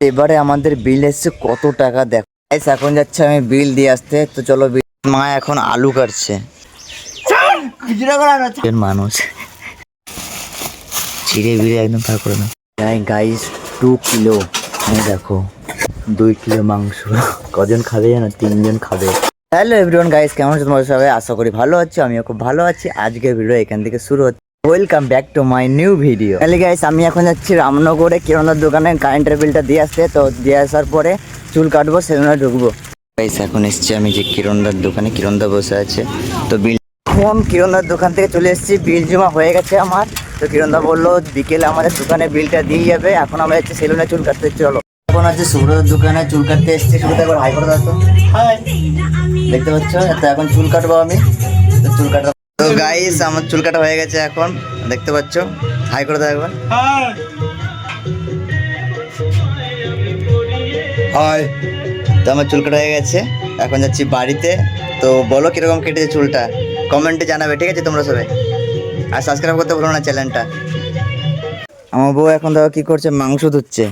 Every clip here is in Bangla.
এবারে আমাদের বিল এসছে কত টাকা দেখো। এখন যাচ্ছে আমি বিল দিয়ে আসতে, তো চলো মা এখন আলু কাটছে। মানুষ। ছিঁড়ে বিড়ে একদম ফাঁক করে না। গাইস টু কিলো দেখো, দুই কিলো মাংস। কজন খাবে জানো? তিনজন খাবে। হ্যালো এভরিওয়ান গাইস কেমন আছো? তোমরা সবাই আশা করি ভালো আছো, আমিও খুব ভালো আছি। আজকের ভিডিও এখান থেকে শুরু হচ্ছে। Welcome back to my new video তাহলে গাইস আমি এখন যাচ্ছি রামনগরে, কিরণার দোকানে কারেন্টের বিলটা দিয়ে আসতে। তো দিয়ে আসার পরে চুল কাটবো সেজন্য ঢুকবো। গাইস এখন এসছি আমি যে কিরণদার দোকানে, কিরণদা বসে আছে। তো বিল এখন কিরণদার দোকান থেকে চলে এসেছি বিল জমা হয়ে গেছে আমার। তো কিরণদা বলল, বিকেলে আমাদের দোকানে বিলটা দিয়ে যাবে। এখন আমরা যাচ্ছি সেলুনে চুল কাটতে, চলো। এখন আছে সুব্রতর দোকানে, চুল কাটতে এসেছি। সুব্রত হাই করে দেখতে পাচ্ছ? তো এখন চুল কাটবো আমি। তো চুল কাটা তো গাইস আমার চুল কাটা হয়ে গেছে এখন। দেখতে পাচ্ছ? হাই করে দাও একবার। হাই তো আমার চুল কাটা হয়ে গেছে। এখন যাচ্ছি বাড়িতে। তো বলো কীরকম কেটেছে চুলটা? কমেন্টে জানাবে ঠিক আছে তোমরা সবাই? আর সাবস্ক্রাইব করতে ভুলো না চ্যানেলটা আমার বউ এখন দেখো কি করছে মাংস ধুচ্ছে।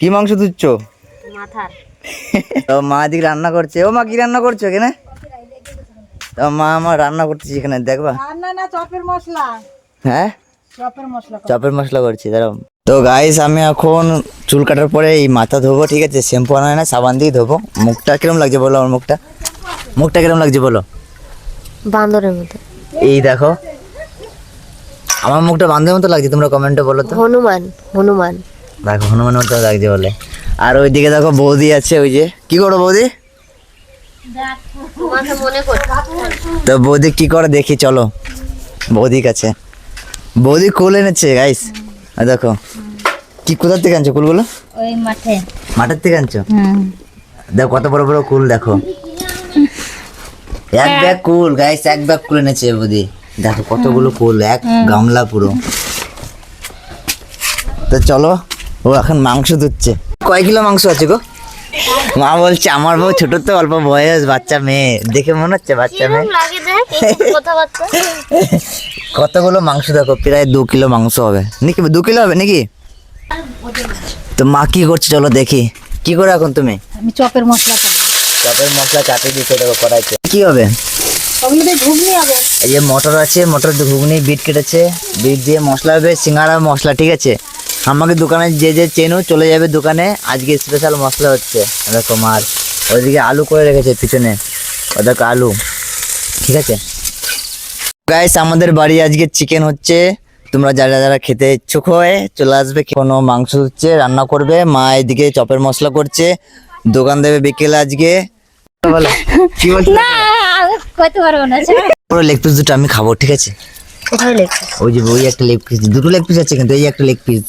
কি মাংস ধুচ্ছ? মাথার। তো মা দিকে রান্না করছে। ও মা কি রান্না করছ এখানে? তো মা আমার রান্না করতেছি এখানে দেখবা? রান্না না চপের মশলা। হ্যাঁ? চপের মশলা চপের মশলা করছি দাঁড়াও। তো গাইস আমি এখন চুল কাটার পরে এই মাথা ধোবো ঠিক আছে? শ্যাম্পু আনা না সাবান দিয়ে ধোবো। মুখটা কিরম লাগছে বলো আমার মুখটা? মুখটা কিরম লাগছে বলো? বান্দরের মতো। এই দেখো। আমার মুখটা বান্ধবের মতো লাগছে তোমরা কমেন্টে বলো তো। হনুমান হনুমান। দেখো হনুমান মতো লাগছে বলে। আর ওইদিকে দেখো বৌদি আছে ওই যে। কি করো বৌদি? তো বৌদি কি করে দেখি চলো। বৌদি কাছে। বৌদি কুল এনেছে গাইস দেখো কি কোথার থেকে আনছো কুলগুলো? ওই মাঠে। মাঠের থেকে আনছো? দেখো কত বড় বড় কুল দেখো। এক ব্যাগ কুল গাইস এক ব্যাগ কুল এনেছে বৌদি। দেখো কতগুলো কুল এক গামলা পুরো। তো চলো ও এখন মাংস ধুচ্ছে। কয় কিলো মাংস আছে গো? মা বলছে আমার বউ ছোট তো অল্প বয়স বাচ্চা মেয়ে। দেখে মনে হচ্ছে বাচ্চা মেয়ে। লাগে দেখ কথাবার্তা। কতগুলো মাংস দেখো প্রায় দু কিলো মাংস হবে। নাকি দু কিলো হবে নাকি? তো মা কি করছে চলো দেখি। কি করে এখন তুমি? আমি চপের মশলা চপের মশলা চাপিয়ে দিচ্ছে দেখো কড়াইতে। কি হবে? এই যে মটর আছে মটর ঘুগনি বিট কেটেছে। বিট দিয়ে মশলা হবে সিঙ্গারা মশলা ঠিক আছে? আমাকে দোকানে যে যে চেনো চলে যাবে দোকানে আজকে স্পেশাল মশলা হচ্ছে। দেখো মার ওইদিকে আলু করে রেখেছে পিছনে। ও দেখো আলু। ঠিক আছে? গাইস আমাদের বাড়ি আজকে চিকেন হচ্ছে। তোমরা যারা যারা খেতে ইচ্ছুক হয়ে চলে আসবে কোনো মাংস হচ্ছে রান্না করবে। মা এদিকে চপের মশলা করছে। দোকান দেবে বিকেলে আজকে। কি বলছো? পারব না পুরো লেগ পিস দুটো আমি খাব ঠিক আছে? কোথায় ওই যে ওই একটা লেগ পিস দুটো লেগ পিস আছে কিন্তু এই একটা লেগ পিস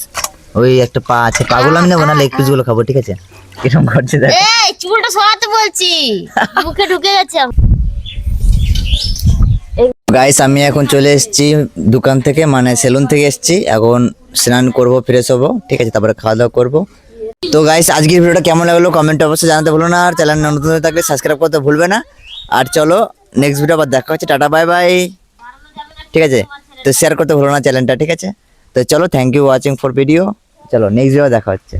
ওই একটা পা আছে পাগুলো আমি নেব না লেগ পিসগুলো খাব ঠিক আছে? কীরকম করছে দেখ। এই চুলটা সরাতে বলছি। মুখে ঢুকে গেছে গাইস আমি এখন চলে এসেছি দোকান থেকে মানে সেলুন থেকে এসেছি। এখন স্নান করব ফ্রেশ হব ঠিক আছে? তারপরে খাওয়া দাওয়া করব। তো গাইস আজকের ভিডিওটা কেমন লাগল কমেন্টে অবশ্যই জানাতে ভুলো না আর চ্যানেল নতুন থাকলে সাবস্ক্রাইব করতে ভুলবে না। আর চলো নেক্সট ভিডিও আবার দেখা হচ্ছে। টাটা বাই বাই ঠিক আছে? তো শেয়ার করতে ভুলো না চ্যানেলটা ঠিক আছে? তো চলো thank you watching for video চলো নেক্সট ভিডিও দেখা হচ্ছে।